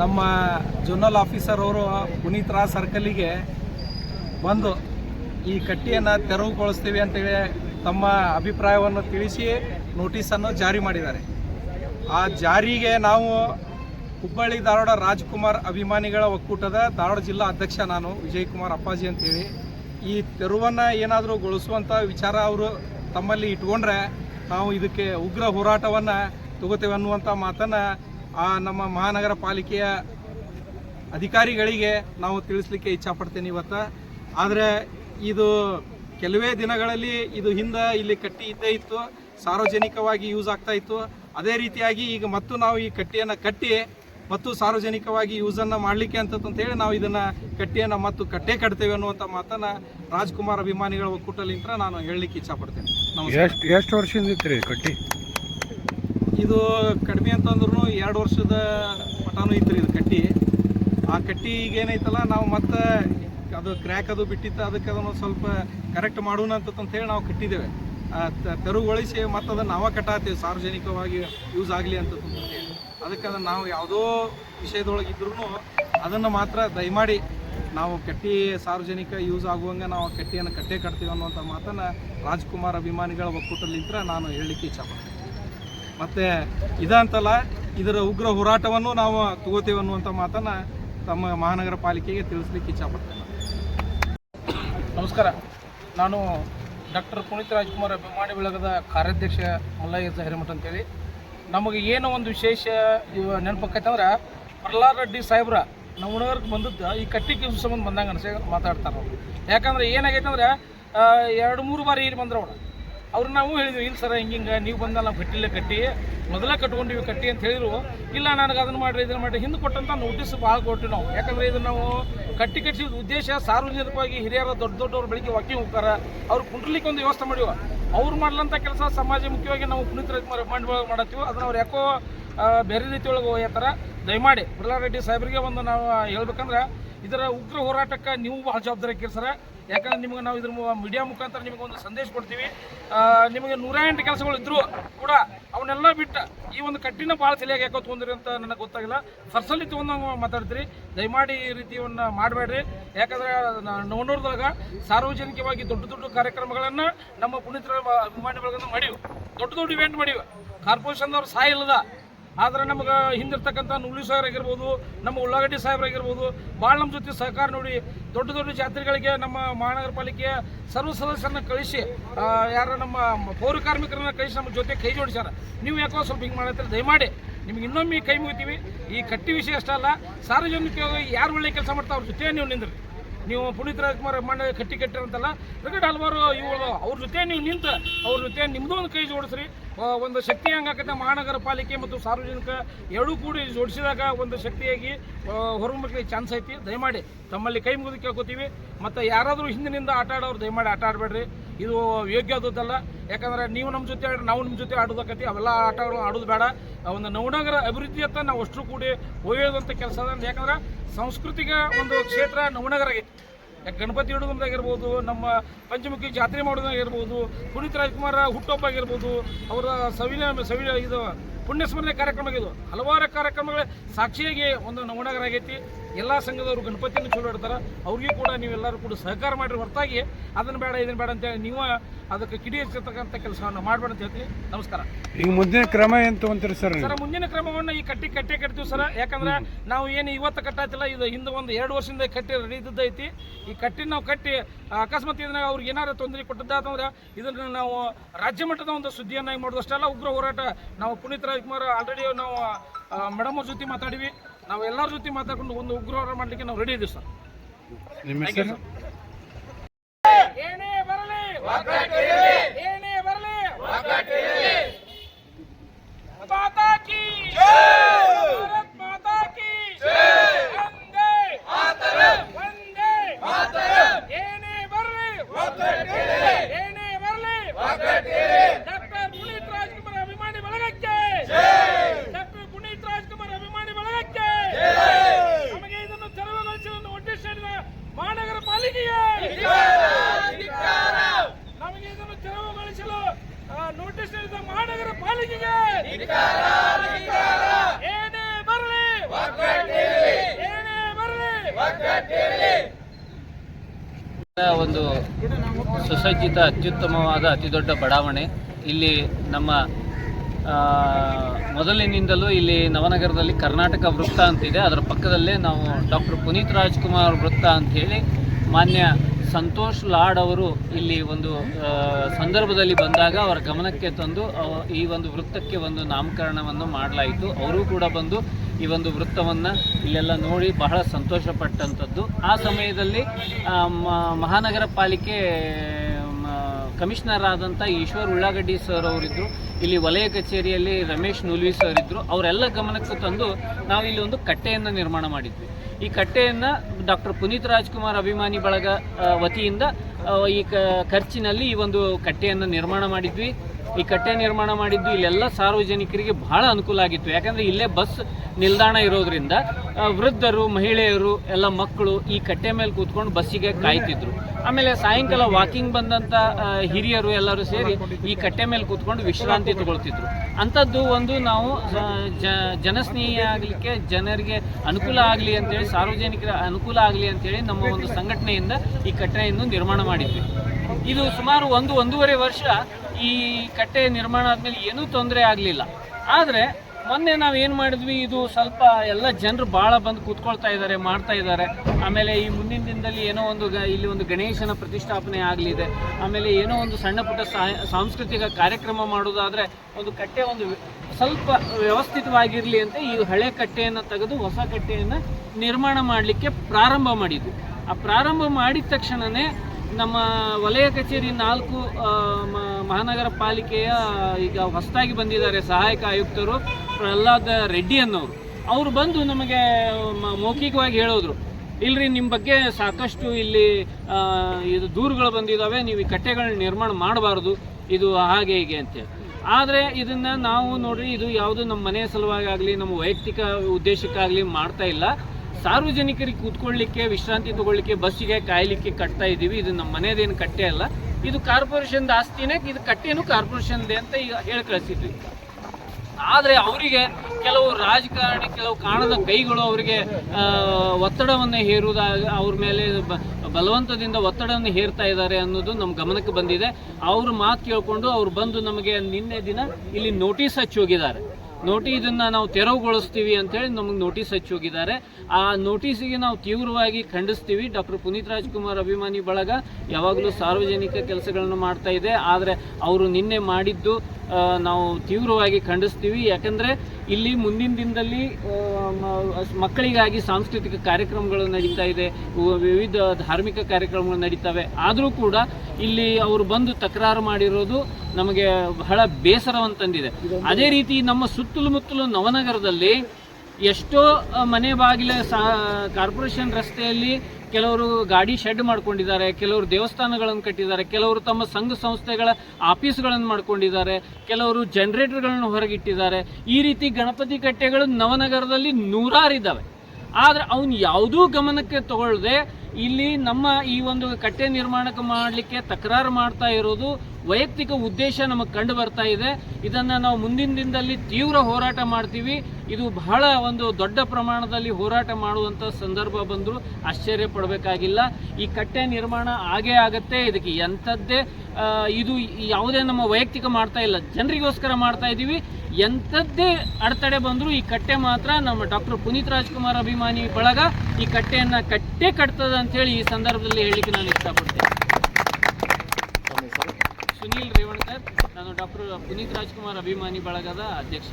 ನಮ್ಮ zonal officer ಅವರು ಪುನೀತ್ ರಾಜ್ ಸರ್ಕಲಿಗೆ ಬಂದು ಈ ಕಟ್ಟಿಯನ್ನು ತೆರವುಗೊಳಿಸ್ತೀವಿ ಅಂತೇಳಿ ತಮ್ಮ ಅಭಿಪ್ರಾಯವನ್ನು ತಿಳಿಸಿ ನೋಟಿಸನ್ನು ಜಾರಿ ಮಾಡಿದ್ದಾರೆ. ಆ ಜಾರಿಗೆ ನಾವು ಹುಬ್ಬಳ್ಳಿ ಧಾರವಾಡ ರಾಜ್ಕುಮಾರ್ ಅಭಿಮಾನಿಗಳ ಒಕ್ಕೂಟದ ಧಾರವಾಡ ಜಿಲ್ಲಾ ಅಧ್ಯಕ್ಷ ನಾನು ವಿಜಯ್ ಕುಮಾರ್ ಅಪ್ಪಾಜಿ ಅಂತೇಳಿ ಈ ತೆರವನ್ನು ಏನಾದರೂ ಗೊಳಿಸುವಂಥ ವಿಚಾರ ಅವರು ತಮ್ಮಲ್ಲಿ ಇಟ್ಕೊಂಡ್ರೆ ನಾವು ಇದಕ್ಕೆ ಉಗ್ರ ಹೋರಾಟವನ್ನು ತಗೋತೇವೆ ಅನ್ನುವಂಥ ಮಾತನ್ನು ಆ ನಮ್ಮ ಮಹಾನಗರ ಪಾಲಿಕೆಯ ಅಧಿಕಾರಿಗಳಿಗೆ ನಾವು ತಿಳಿಸ್ಲಿಕ್ಕೆ ಇಚ್ಛಾಪಡ್ತೇನೆ ಇವತ್ತು. ಆದರೆ ಇದು ಕೆಲವೇ ದಿನಗಳಲ್ಲಿ ಇದು ಹಿಂದೆ ಇಲ್ಲಿ ಕಟ್ಟಿ ಇದ್ದೇ ಇತ್ತು. ಸಾರ್ವಜನಿಕವಾಗಿ ಯೂಸ್ ಆಗ್ತಾ ಇತ್ತು. ಅದೇ ರೀತಿಯಾಗಿ ಈಗ ಮತ್ತು ನಾವು ಈ ಕಟ್ಟಿಯನ್ನು ಕಟ್ಟಿ ಮತ್ತು ಸಾರ್ವಜನಿಕವಾಗಿ ಯೂಸನ್ನು ಮಾಡಲಿಕ್ಕೆ ಅಂತಂತ ಹೇಳಿ ನಾವು ಇದನ್ನು ಕಟ್ಟಿಯನ್ನು ಮತ್ತು ಕಟ್ಟೆ ಕಟ್ತೇವೆ ಅನ್ನುವಂಥ ಮಾತನ್ನು ರಾಜ್ಕುಮಾರ್ ಅಭಿಮಾನಿಗಳ ಒಕ್ಕೂಟಲಿಂತ್ರ ನಾನು ಹೇಳಲಿಕ್ಕೆ ಇಚ್ಛಾಪಡ್ತೇನೆ. ಎಷ್ಟು ಎಷ್ಟು ವರ್ಷದಿಂದ ಕಟ್ಟಿ? ಇದು ಕಡಿಮೆ ಅಂತಂದ್ರೂ ಎರಡು ವರ್ಷದ ಮಟಾನು ಇತ್ತು ಇದು ಕಟ್ಟಿ. ಆ ಕಟ್ಟಿ ಏನೈತಲ್ಲ, ನಾವು ಮತ್ತೆ ಅದು ಕ್ರ್ಯಾಕ್ ಅದು ಬಿಟ್ಟಿತ್ತು, ಅದಕ್ಕೆ ಅದನ್ನು ಸ್ವಲ್ಪ ಕರೆಕ್ಟ್ ಮಾಡೋಣ ಅಂತ ಹೇಳಿ ನಾವು ಕಟ್ಟಿದ್ದೇವೆ. ತೆರವುಗೊಳಿಸಿ ಮತ್ತೆ ಅದನ್ನು ನಾವೇ ಕಟ್ಟಾತೀವಿ, ಸಾರ್ವಜನಿಕವಾಗಿ ಯೂಸ್ ಆಗಲಿ ಅಂತ ಅದಕ್ಕೆ ಅದನ್ನು ನಾವು ಯಾವುದೋ ವಿಷಯದೊಳಗೆ ಇದ್ರೂ ಅದನ್ನು ಮಾತ್ರ ದಯಮಾಡಿ ನಾವು ಕಟ್ಟಿ ಸಾರ್ವಜನಿಕ ಯೂಸ್ ಆಗುವಂಗೆ ನಾವು ಕಟ್ಟಿಯನ್ನು ಕಟ್ಟೇ ಕಟ್ತೀವಿ ಅನ್ನುವಂಥ ಮಾತನ್ನು ರಾಜ್ಕುಮಾರ್ ಅಭಿಮಾನಿಗಳ ಒಕ್ಕೂಟಲಿಂತ್ರ ನಾನು ಹೇಳಲಿಕ್ಕೆ ಇಚ್ಛಪಡ್ತೀನಿ ಮತ್ತು ಇದಂತಲ್ಲ, ಇದರ ಉಗ್ರ ಹೋರಾಟವನ್ನು ನಾವು ತಗೋತೀವಿ ಅನ್ನುವಂಥ ಮಾತನ್ನು ತಮ್ಮ ಮಹಾನಗರ ಪಾಲಿಕೆಗೆ ತಿಳಿಸ್ಲಿಕ್ಕೆ ಇಚ್ಛಪಡ್ತೇನೆ. ನಮಸ್ಕಾರ. ನಾನು ಡಾಕ್ಟರ್ ಪುನೀತ್ ರಾಜ್ಕುಮಾರ್ ಅಭಿಮಾನಿ ಬಳಗದ ಕಾರ್ಯಾಧ್ಯಕ್ಷ ಮಲ್ಲಯ್ಯ ಹಿರೇಮಠ ಅಂತೇಳಿ. ನಮಗೆ ಏನೋ ಒಂದು ವಿಶೇಷ ನೆನಪಕ್ಕೈತಂದ್ರೆ ಪ್ರಹ್ಲಾದ್ ರೆಡ್ಡಿ ಸಾಹೇಬ್ರ ನಮ್ಮನವ್ರಿಗೆ ಬಂದದ್ದು ಈ ಕಟ್ಟಿ ಕೆಲಸ ಸಂಬಂಧ ಬಂದಂಗೆ ಅನ್ಸ ಮಾತಾಡ್ತಾರೆ ಯಾಕಂದ್ರೆ ಏನಾಗೈತೆ ಅಂದ್ರೆ ಎರಡು ಮೂರು ಬಾರಿ ಇಲ್ಲಿ ಬಂದ್ರೆ ಅವ್ರು ನಾವು ಹೇಳಿದ್ವಿ, ಇಲ್ಲ ಸರ ಹಿಂಗೆ ಹಿಂಗೆ ನೀವು ಬಂದ ನಾವು ಕಟ್ಟಿಲ್ಲ ಕಟ್ಟಿ, ಮೊದಲೇ ಕಟ್ಕೊಂಡಿವಿ, ಕಟ್ಟಿ ಅಂತ ಹೇಳಿದ್ರು. ಇಲ್ಲ, ನನಗೆ ಅದನ್ನು ಮಾಡಿರಿ, ಇದನ್ನು ಮಾಡಿರಿ, ಹಿಂದೆ ಕೊಟ್ಟಂಥ ನೋಟಿಸ್ ಭಾಳ ಕೊಟ್ಟಿವಿ ನಾವು. ಯಾಕಂದರೆ ಇದು ನಾವು ಕಟ್ಟಿ ಕಟ್ಟಿಸಿದ ಉದ್ದೇಶ ಸಾರ್ವಜನಿಕವಾಗಿ ಹಿರಿಯರ, ದೊಡ್ಡ ದೊಡ್ಡವ್ರು ಬೆಳಿಗ್ಗೆ ವಾಕಿಂಗ್ ಹೋಗ್ತಾರ. ಅವ್ರು ಕುಂಟ್ಲಿಕ್ಕೆ ಒಂದು ವ್ಯವಸ್ಥೆ ಮಾಡಿವ. ಅವ್ರು ಮಾಡ್ಲಂಥ ಕೆಲಸ ಸಮಾಜ ಮುಖ್ಯವಾಗಿ ನಾವು ಪುನೀತ್ ರಾಜ್ಕುಮಾರ್ ಮಾಡ್ತೀವಿ ಮಾಡತ್ತೀವಿ. ಅದನ್ನ ಅವ್ರು ಯಾಕೋ ಬೇರೆ ರೀತಿ ಒಳಗೆ ಒಯ್ಯತ್ತಾರ ದಯಮಾಡಿ ಪ್ರಹ್ಲಾದ್ ರೆಡ್ಡಿ ಸಾಹೇಬರಿಗೆ ಒಂದು ನಾವು ಹೇಳ್ಬೇಕಂದ್ರೆ, ಇದರ ಉಗ್ರ ಹೋರಾಟಕ್ಕೆ ನೀವು ಭಾಳ ಜವಾಬ್ದಾರಿ ಸರ. ಯಾಕಂದ್ರೆ ನಿಮ್ಗೆ ನಾವು ಇದ್ರ ಮೀಡಿಯಾ ಮುಖಾಂತರ ನಿಮಗೆ ಒಂದು ಸಂದೇಶ ಕೊಡ್ತೀವಿ. ನಿಮಗೆ ನೂರ ಎಂಟು ಕೆಲಸಗಳು ಇದ್ದರೂ ಕೂಡ ಅವನ್ನೆಲ್ಲ ಬಿಟ್ಟು ಈ ಒಂದು ಕಟ್ಟಿನ ಭಾಳ ತಲೆಯಾಗಿ ಯಾಕೋ ತೊಗೊಂಡ್ರಿ ಅಂತ ನನಗೆ ಗೊತ್ತಾಗಿಲ್ಲ. ಪರ್ಸನಲಿ ತೊಗೊಂಡು ಮಾತಾಡ್ತೀರಿ. ದಯಮಾಡಿ ಈ ರೀತಿಯನ್ನ ಮಾಡಬೇಡ್ರಿ. ಯಾಕಂದ್ರೆ ನವನೂರದಾಗ ಸಾರ್ವಜನಿಕವಾಗಿ ದೊಡ್ಡ ದೊಡ್ಡ ಕಾರ್ಯಕ್ರಮಗಳನ್ನು ನಮ್ಮ ಪುನೀತರ ಅಭಿಮಾನಿಗಳಿಂದ ಮಾಡೀವಿ. ದೊಡ್ಡ ದೊಡ್ಡ ಇವೆಂಟ್ ಮಾಡಿವೆ. ಕಾರ್ಪೊರೇಷನ್ದವ್ರು ಸಹಾಯ ಇಲ್ಲದ. ಆದ್ರೆ ನಮಗೆ ಹಿಂದಿರ್ತಕ್ಕಂಥ ನುಳ್ಳಿ ಸಾಹೇಬ್ರು ಆಗಿರ್ಬೋದು, ನಮ್ಮ ಉಳ್ಳಾಗಡ್ಡಿ ಸಾಹೇಬ್ರು ಆಗಿರ್ಬೋದು ಭಾಳ ನಮ್ಮ ಜೊತೆ ಸಹಕಾರ ನೋಡಿ ದೊಡ್ಡ ದೊಡ್ಡ ಜಾತ್ರೆಗಳಿಗೆ ನಮ್ಮ ಮಹಾನಗರ ಪಾಲಿಕೆಯ ಸರ್ವ ಸದಸ್ಯರನ್ನ ಕಳಿಸಿ ಯಾರ ನಮ್ಮ ಪೌರ ಕಾರ್ಮಿಕರನ್ನ ಕಳಿಸಿ ನಮ್ಮ ಜೊತೆ ಕೈ ಜೋಡಿಸ್ಯಾರ. ನೀವು ಯಾಕೋ ಸ್ವಲ್ಪ ಹಿಂಗೆ ಮಾಡತ್ತೀರಿ? ದಯಮಾಡಿ ನಿಮ್ಗೆ ಇನ್ನೊಮ್ಮೆ ಕೈ ಮುಗಿತೀವಿ. ಈ ಕಟ್ಟಿ ವಿಷಯ ಅಷ್ಟೇ ಅಲ್ಲ, ಸಾರ್ವಜನಿಕವಾಗಿ ಯಾರು ಒಳ್ಳೆ ಕೆಲಸ ಮಾಡ್ತಾರೆ ಅವ್ರ ಜೊತೆ ನೀವು ನಿಂದ್ರಿ. ನೀವು ಪುನೀತ್ ರಾಜ್ಕುಮಾರ್ ಮಣ್ಣ ಕಟ್ಟಿ ಕಟ್ಟಿರಂತಲ್ಲ ಕ್ರಿಕೆಟ್ ಹಲವಾರು ಇವುಗಳು, ಅವ್ರ ಜೊತೆ ನೀವು ನಿಂತು, ಅವ್ರ ಜೊತೆ ನಿಮ್ಮದು ಒಂದು ಕೈ ಜೋಡಿಸ್ರಿ. ಒಂದು ಶಕ್ತಿ ಹಂಗಾಕತ್ತೆ ಮಹಾನಗರ ಪಾಲಿಕೆ ಮತ್ತು ಸಾರ್ವಜನಿಕ ಎರಡೂ ಕೂಡಿ ಜೋಡಿಸಿದಾಗ ಒಂದು ಶಕ್ತಿಯಾಗಿ ಹೊರಮಕ್ಳಿಗೆ ಚಾನ್ಸ್ ಐತಿ. ದಯಮಾಡಿ ತಮ್ಮಲ್ಲಿ ಕೈ ಮುಗಿದು ಕೇಳ್ಕೊತೀವಿ. ಮತ್ತು ಯಾರಾದರೂ ಹಿಂದಿನಿಂದ ಆಟ ಆಡೋರು, ದಯಮಾಡಿ ಆಟ ಆಡಬೇಡ್ರಿ. ಇದು ಯೋಗ್ಯ ಆದದ್ದಲ್ಲ. ಯಾಕಂದ್ರೆ ನೀವು ನಮ್ಮ ಜೊತೆ ಆಡ್ರಿ, ನಾವು ನಿಮ್ಮ ಜೊತೆ ಆಡೋದಕ್ಕೆ ಅವೆಲ್ಲ ಆಟಗಳು ಆಡೋದು ಬೇಡ. ಆ ಒಂದು ನವನಗರ ಅಭಿವೃದ್ಧಿಯತ್ತ ನಾವು ಅಷ್ಟು ಕೂಡಿ ಒಯ್ಯೋದಂಥ ಕೆಲಸ ಅದ ಯಾಕಂದ್ರೆ ಸಾಂಸ್ಕೃತಿಕ ಒಂದು ಕ್ಷೇತ್ರ ನವನಗರ ಆಗೈತಿ ಯಾಕೆ ಗಣಪತಿ ಇಡೋದಾಗಿರ್ಬೋದು ನಮ್ಮ ಪಂಚಮುಖಿ ಜಾತ್ರೆ ಮಾಡೋದಾಗಿರ್ಬೋದು ಪುನೀತ್ ರಾಜ್ಕುಮಾರ್ ಹುಟ್ಟುಹಬ್ಬ ಆಗಿರ್ಬೋದು ಅವರ ಸವಿನ ಸವಿ ಇದು ಪುಣ್ಯಸ್ಮರಣೆ ಕಾರ್ಯಕ್ರಮ ಇದು ಹಲವಾರು ಕಾರ್ಯಕ್ರಮಗಳ ಸಾಕ್ಷಿಯಾಗಿ ಒಂದು ನವನಗರ ಆಗೈತಿ. ಎಲ್ಲ ಸಂಘದವರು ಗಣಪತಿಯನ್ನು ಚಲೋ ಇಡ್ತಾರೆ. ಅವ್ರಿಗೆ ಕೂಡ ನೀವೆಲ್ಲರೂ ಕೂಡ ಸಹಕಾರ ಮಾಡಿರಿ. ಹೊರತಾಗಿ ಅದನ್ನು ಬೇಡ ಇದನ್ನು ಬೇಡ ಅಂತೇಳಿ ನೀವು ಅದಕ್ಕೆ ಕಿಡಿ ಹಚ್ಚತಕ್ಕಂಥ ಕೆಲಸವನ್ನು ಮಾಡಬೇಡ ಅಂತ ಹೇಳ್ತೀನಿ. ನಮಸ್ಕಾರ. ಈಗ ಮುಂದಿನ ಕ್ರಮ ಏನು ತಗೊಂತೀರಿ ಸರ್ ಸರ್ ಮುಂದಿನ ಕ್ರಮವನ್ನು ಈ ಕಟ್ಟಿ ಕಟ್ಟೆ ಕಟ್ತೀವಿ ಸರ್. ಯಾಕಂದ್ರೆ ನಾವು ಏನು ಇವತ್ತು ಕಟ್ಟಾತಿಲ್ಲ ಇದು ಹಿಂದೆ ಒಂದು ಎರಡು ವರ್ಷದಿಂದ ಕಟ್ಟಿ ರೆಡಿ ಇದ್ದೈತಿ ಈ ಕಟ್ಟಿ ನಾವು ಕಟ್ಟಿ ಅಕಸ್ಮಾತ್ ಇದನ್ನ ಅವ್ರಿಗೆ ಏನಾರು ತೊಂದರೆ ಕೊಟ್ಟದ್ದಾತಂದ್ರೆ ಇದನ್ನು ನಾವು ರಾಜ್ಯ ಮಟ್ಟದ ಒಂದು ಸುದ್ದಿಯನ್ನಾಗಿ ಮಾಡೋದು ಅಷ್ಟೆಲ್ಲ ಉಗ್ರ ಹೋರಾಟ. ನಾವು ಪುನೀತ್ ರಾಜ್ಕುಮಾರ್ ಆಲ್ರೆಡಿ ನಾವು ಮೇಡಮ್ ಅವ್ರ ಜೊತೆ ಮಾತಾಡಿವಿ ನಾವು ಎಲ್ಲರ ಜೊತೆ ಮಾತಾಡ್ಕೊಂಡು ಒಂದು ಉಗ್ರ ಹೋರಾಟ ಮಾಡ್ಲಿಕ್ಕೆ ನಾವು ರೆಡಿ ಇದ್ದೀವಿ ಸರ್. ನಿಮ್ಮ ಹೆಸರು? ಏನೇ ಬರಲಿ ಏನೇ ಬರಲಿ ಮಾತಾ ಕಿ ಭಾರತ್ ಮಾತಾ ಕಿ ವಂದೇ ವಂದೇ ಏನೇ ಬರಲಿ ಕೃಷ್ಣದ ಮಹಾನಗರ ಪಾಲಿಕೆಗೆ! ಏನೇ ಬರಲಿ! ಏನೇ ಬರಲಿ! ಒಂದು ಸುಸಜ್ಜಿತ, ಅತ್ಯುತ್ತಮವಾದ, ಅತಿದೊಡ್ಡ ಬಡಾವಣೆ. ಇಲ್ಲಿ ನಮ್ಮ ಮೊದಲಿನಿಂದಲೂ ಇಲ್ಲಿ ನವನಗರದಲ್ಲಿ ಕರ್ನಾಟಕ ವೃತ್ತ ಅಂತಿದೆ. ಅದರ ಪಕ್ಕದಲ್ಲೇ ನಾವು ಡಾಕ್ಟರ್ ಪುನೀತ್ ರಾಜ್ಕುಮಾರ್ ವೃತ್ತ ಅಂತ ಹೇಳಿ ಮಾನ್ಯ ಸಂತೋಷ್ ಲಾಡ್ ಅವರು ಇಲ್ಲಿ ಒಂದು ಸಂದರ್ಭದಲ್ಲಿ ಬಂದಾಗ ಅವರ ಗಮನಕ್ಕೆ ತಂದು ಈ ಒಂದು ವೃತ್ತಕ್ಕೆ ಒಂದು ನಾಮಕರಣವನ್ನು ಮಾಡಲಾಯಿತು. ಅವರು ಕೂಡ ಬಂದು ಈ ಒಂದು ವೃತ್ತವನ್ನು ಇಲ್ಲೆಲ್ಲ ನೋಡಿ ಬಹಳ ಸಂತೋಷಪಟ್ಟಂಥದ್ದು. ಆ ಸಮಯದಲ್ಲಿ ಮಹಾನಗರ ಪಾಲಿಕೆ ಕಮಿಷನರ್ ಆದಂಥ ಈಶ್ವರ್ ಉಳ್ಳಾಗಡ್ಡಿ ಸರ್ ಅವರಿದ್ದರು ಇಲ್ಲಿ ವಲಯ ಕಚೇರಿಯಲ್ಲಿ ರಮೇಶ್ ನುಲ್ವಿ ಸರ್ ಇದ್ದರು ಅವರೆಲ್ಲ ಗಮನಕ್ಕೆ ತಂದು ನಾವು ಇಲ್ಲಿ ಒಂದು ಕಟ್ಟೆಯನ್ನು ನಿರ್ಮಾಣ ಮಾಡಿದ್ವಿ. ಈ ಕಟ್ಟೆಯನ್ನು ಡಾಕ್ಟರ್ ಪುನೀತ್ ರಾಜ್ಕುಮಾರ್ ಅಭಿಮಾನಿ ಬಳಗ ವತಿಯಿಂದ ಈ ಖರ್ಚಿನಲ್ಲಿ ಈ ಒಂದು ಕಟ್ಟೆಯನ್ನು ನಿರ್ಮಾಣ ಮಾಡಿದ್ವಿ. ಈ ಕಟ್ಟೆ ನಿರ್ಮಾಣ ಮಾಡಿದ್ದು ಇಲ್ಲೆಲ್ಲ ಸಾರ್ವಜನಿಕರಿಗೆ ಬಹಳ ಅನುಕೂಲ ಆಗಿತ್ತು. ಯಾಕಂದ್ರೆ ಇಲ್ಲೇ ಬಸ್ ನಿಲ್ದಾಣ ಇರೋದ್ರಿಂದ ವೃದ್ಧರು, ಮಹಿಳೆಯರು, ಎಲ್ಲ ಮಕ್ಕಳು ಈ ಕಟ್ಟೆ ಮೇಲೆ ಕೂತ್ಕೊಂಡು ಬಸ್ಸಿಗೆ ಕಾಯ್ತಿದ್ರು. ಆಮೇಲೆ ಸಾಯಂಕಾಲ ವಾಕಿಂಗ್ ಬಂದಂತ ಹಿರಿಯರು ಎಲ್ಲರೂ ಸೇರಿ ಈ ಕಟ್ಟೆ ಮೇಲೆ ಕೂತ್ಕೊಂಡು ವಿಶ್ರಾಂತಿ ತಗೊಳ್ತಿದ್ರು. ಅಂಥದ್ದು ಒಂದು ನಾವು ಜನಸ್ನೇಹಿ ಆಗಲಿಕ್ಕೆ ಜನರಿಗೆ ಅನುಕೂಲ ಆಗಲಿ ಅಂತೇಳಿ, ಸಾರ್ವಜನಿಕರ ಅನುಕೂಲ ಆಗಲಿ ಅಂತೇಳಿ ನಮ್ಮ ಒಂದು ಸಂಘಟನೆಯಿಂದ ಈ ಕಟ್ಟೆಯನ್ನು ನಿರ್ಮಾಣ ಮಾಡಿದ್ವಿ. ಇದು ಸುಮಾರು ಒಂದು, ಒಂದೂವರೆ ವರ್ಷ ಈ ಕಟ್ಟೆ ನಿರ್ಮಾಣ ಆದಮೇಲೆ ಏನೂ ತೊಂದರೆ ಆಗಲಿಲ್ಲ. ಆದರೆ ಮೊನ್ನೆ ನಾವು ಏನು ಮಾಡಿದ್ವಿ, ಇದು ಸ್ವಲ್ಪ ಎಲ್ಲ ಜನರು ಭಾಳ ಬಂದು ಕೂತ್ಕೊಳ್ತಾ ಇದ್ದಾರೆ ಮಾಡ್ತಾ ಇದ್ದಾರೆ ಆಮೇಲೆ ಈ ಮುಂದಿನ ದಿನದಲ್ಲಿ ಏನೋ ಒಂದು ಇಲ್ಲಿ ಒಂದು ಗಣೇಶನ ಪ್ರತಿಷ್ಠಾಪನೆ ಆಗಲಿದೆ. ಆಮೇಲೆ ಏನೋ ಒಂದು ಸಣ್ಣ ಪುಟ್ಟ ಸಾಂಸ್ಕೃತಿಕ ಕಾರ್ಯಕ್ರಮ ಮಾಡೋದಾದರೆ ಒಂದು ಕಟ್ಟೆ ಒಂದು ಸ್ವಲ್ಪ ವ್ಯವಸ್ಥಿತವಾಗಿರಲಿ ಅಂತ ಈ ಹಳೆ ಕಟ್ಟೆಯನ್ನು ತೆಗೆದು ಹೊಸ ಕಟ್ಟೆಯನ್ನು ನಿರ್ಮಾಣ ಮಾಡಲಿಕ್ಕೆ ಪ್ರಾರಂಭ ಮಾಡಿದ್ವಿ. ಆ ಪ್ರಾರಂಭ ಮಾಡಿದ ತಕ್ಷಣವೇ ನಮ್ಮ ವಲಯ ಕಚೇರಿ ನಾಲ್ಕು ಮಹಾನಗರ ಪಾಲಿಕೆಯ ಈಗ ಹೊಸದಾಗಿ ಬಂದಿದ್ದಾರೆ ಸಹಾಯಕ ಆಯುಕ್ತರು ಪ್ರಹ್ಲಾದ್ ರೆಡ್ಡಿ ಅನ್ನೋರು. ಅವರು ಬಂದು ನಮಗೆ ಮೌಖಿಕವಾಗಿ ಹೇಳೋದ್ರು. ಇಲ್ರಿ ನಿಮ್ಮ ಬಗ್ಗೆ ಸಾಕಷ್ಟು ಇಲ್ಲಿ ಇದು ದೂರುಗಳು ಬಂದಿದ್ದಾವೆ ನೀವು ಈ ಕಟ್ಟೆಗಳನ್ನ ನಿರ್ಮಾಣ ಮಾಡಬಾರ್ದು. ಇದು ಹಾಗೆ ಹೀಗೆ ಅಂತೇಳಿ ಆದರೆ ಇದನ್ನು ನಾವು ನೋಡಿರಿ, ಇದು ಯಾವುದು ನಮ್ಮ ಮನೆಯ ಸಲುವಾಗಿ ಆಗಲಿ, ನಮ್ಮ ವೈಯಕ್ತಿಕ ಉದ್ದೇಶಕ್ಕಾಗಲಿ ಮಾಡ್ತಾ ಇಲ್ಲ. ಸಾರ್ವಜನಿಕರಿಗೆ ಕೂತ್ಕೊಳ್ಳಿಕ್ಕೆ, ವಿಶ್ರಾಂತಿ ತಗೊಳ್ಳಿಕ್ಕೆ, ಬಸ್ಸಿಗೆ ಕಾಯಲಿಕ್ಕೆ ಕಟ್ತಾ ಇದ್ದೀವಿ ಇದು ನಮ್ಮ ಮನೆಯದೇನು ಕಟ್ಟೆ ಅಲ್ಲ. ಇದು ಕಾರ್ಪೊರೇಷನ್ ಆಸ್ತಿನೇ, ಇದು ಕಟ್ಟೆನೂ ಕಾರ್ಪೊರೇಷನ್ದೇ ಅಂತ ಈಗ ಹೇಳಿ ಕಳಿಸಿದ್ವಿ. ಆದರೆ ಅವರಿಗೆ ಕೆಲವು ರಾಜಕಾರಣಿ, ಕೆಲವು ಕಾಣದ ಕೈಗಳು ಅವರಿಗೆ ಒತ್ತಡವನ್ನು ಹೇರುವುದಾಗ ಅವ್ರ ಮೇಲೆ ಬಲವಂತದಿಂದ ಒತ್ತಡವನ್ನು ಹೇರ್ತಾ ಇದ್ದಾರೆ ಅನ್ನೋದು ನಮ್ಮ ಗಮನಕ್ಕೆ ಬಂದಿದೆ. ಅವ್ರ ಮಾತು ಕೇಳಿಕೊಂಡು ಅವ್ರು ಬಂದು ನಮಗೆ ನಿನ್ನೆ ದಿನ ಇಲ್ಲಿ ನೋಟಿಸ್ ಹಚ್ಚಿ ಹೋಗಿದ್ದಾರೆ. ನೋಟಿ ಇದನ್ನು ನಾವು ತೆರವುಗೊಳಿಸ್ತೀವಿ ಅಂತೇಳಿ ನಮಗೆ ನೋಟಿಸ್ ಹಚ್ಚಿ ಹೋಗಿದ್ದಾರೆ. ಆ ನೋಟಿಸಿಗೆ ನಾವು ತೀವ್ರವಾಗಿ ಖಂಡಿಸ್ತೀವಿ. ಡಾಕ್ಟರ್ ಪುನೀತ್ ರಾಜ್ಕುಮಾರ್ ಅಭಿಮಾನಿ ಬಳಗ ಯಾವಾಗಲೂ ಸಾರ್ವಜನಿಕ ಕೆಲಸಗಳನ್ನು ಮಾಡ್ತಾ ಇದೆ. ಆದರೆ ಅವರು ನಿನ್ನೆ ಮಾಡಿದ್ದು ನಾವು ತೀವ್ರವಾಗಿ ಖಂಡಿಸ್ತೀವಿ. ಯಾಕಂದರೆ ಇಲ್ಲಿ ಮುಂದಿನ ದಿನದಲ್ಲಿ ಮಕ್ಕಳಿಗಾಗಿ ಸಾಂಸ್ಕೃತಿಕ ಕಾರ್ಯಕ್ರಮಗಳು ನಡೀತಾ ಇದೆ. ವಿವಿಧ ಧಾರ್ಮಿಕ ಕಾರ್ಯಕ್ರಮಗಳು ನಡೀತವೆ. ಆದರೂ ಕೂಡ ಇಲ್ಲಿ ಅವರು ಬಂದು ತಕರಾರು ಮಾಡಿರೋದು ನಮಗೆ ಬಹಳ ಬೇಸರವನ್ನು ತಂದಿದೆ. ಅದೇ ರೀತಿ ನಮ್ಮ ಸುತ್ತಲೂ ನವನಗರದಲ್ಲಿ ಎಷ್ಟೋ ಮನೆ ಬಾಗಿಲ ಸಾ, ಕಾರ್ಪೊರೇಷನ್ ರಸ್ತೆಯಲ್ಲಿ ಕೆಲವರು ಗಾಡಿ ಶೆಡ್ ಮಾಡ್ಕೊಂಡಿದ್ದಾರೆ, ಕೆಲವರು ದೇವಸ್ಥಾನಗಳನ್ನು ಕಟ್ಟಿದ್ದಾರೆ, ಕೆಲವರು ತಮ್ಮ ಸಂಘ ಸಂಸ್ಥೆಗಳ ಆಫೀಸ್ಗಳನ್ನು ಮಾಡ್ಕೊಂಡಿದ್ದಾರೆ, ಕೆಲವರು ಜನರೇಟರ್ಗಳನ್ನು ಹೊರಗಿಟ್ಟಿದ್ದಾರೆ. ಈ ರೀತಿ ಗಣಪತಿ ಕಟ್ಟೆಗಳು ನವನಗರದಲ್ಲಿ ನೂರಾರಿದ್ದಾವೆ. ಆದರೆ ಅವನು ಯಾವುದೂ ಗಮನಕ್ಕೆ ತಗೊಳ್ಳದೆ ಇಲ್ಲಿ ನಮ್ಮ ಈ ಒಂದು ಕಟ್ಟೆ ನಿರ್ಮಾಣಕ್ಕೆ ಮಾಡಲಿಕ್ಕೆ ತಕರಾರು ಮಾಡ್ತಾ ಇರೋದು ವೈಯಕ್ತಿಕ ಉದ್ದೇಶ ನಮಗೆ ಕಂಡು ಬರ್ತಾ ಇದೆ. ಇದನ್ನು ನಾವು ಮುಂದಿನ ದಿನದಲ್ಲಿ ತೀವ್ರ ಹೋರಾಟ ಮಾಡ್ತೀವಿ. ಇದು ಬಹಳ ಒಂದು ದೊಡ್ಡ ಪ್ರಮಾಣದಲ್ಲಿ ಹೋರಾಟ ಮಾಡುವಂಥ ಸಂದರ್ಭ ಬಂದರೂ. ಆಶ್ಚರ್ಯ ಪಡಬೇಕಾಗಿಲ್ಲ. ಈ ಕಟ್ಟೆ ನಿರ್ಮಾಣ ಆಗೇ ಆಗತ್ತೆ. ಇದಕ್ಕೆ ಎಂಥದ್ದೇ ಇದು ಯಾವುದೇ ನಮ್ಮ ವೈಯಕ್ತಿಕ ಮಾಡ್ತಾ ಇಲ್ಲ. ಜನರಿಗೋಸ್ಕರ ಮಾಡ್ತಾ ಇದ್ದೀವಿ ಎಂಥದ್ದೇ ಅಡೆತಡೆ ಬಂದರೂ ಈ ಕಟ್ಟೆ ಮಾತ್ರ ನಮ್ಮ ಡಾಕ್ಟರ್ ಪುನೀತ್ ರಾಜ್ಕುಮಾರ್ ಅಭಿಮಾನಿ ಬಳಗ ಈ ಕಟ್ಟೆಯನ್ನು ಕಟ್ಟೆ ಕಟ್ತದ ಅಂತೇಳಿ ಈ ಸಂದರ್ಭದಲ್ಲಿ ಹೇಳಲಿಕ್ಕೆ ನಾನು ಇಷ್ಟಪಡ್ತೇನೆ. ಸುನೀಲ್ ರೇವಣ್ಕರ್ ನಾನು ಡಾಕ್ಟರ್ ಪುನೀತ್ ರಾಜ್ಕುಮಾರ್ ಅಭಿಮಾನಿ ಬಳಗದ ಅಧ್ಯಕ್ಷ.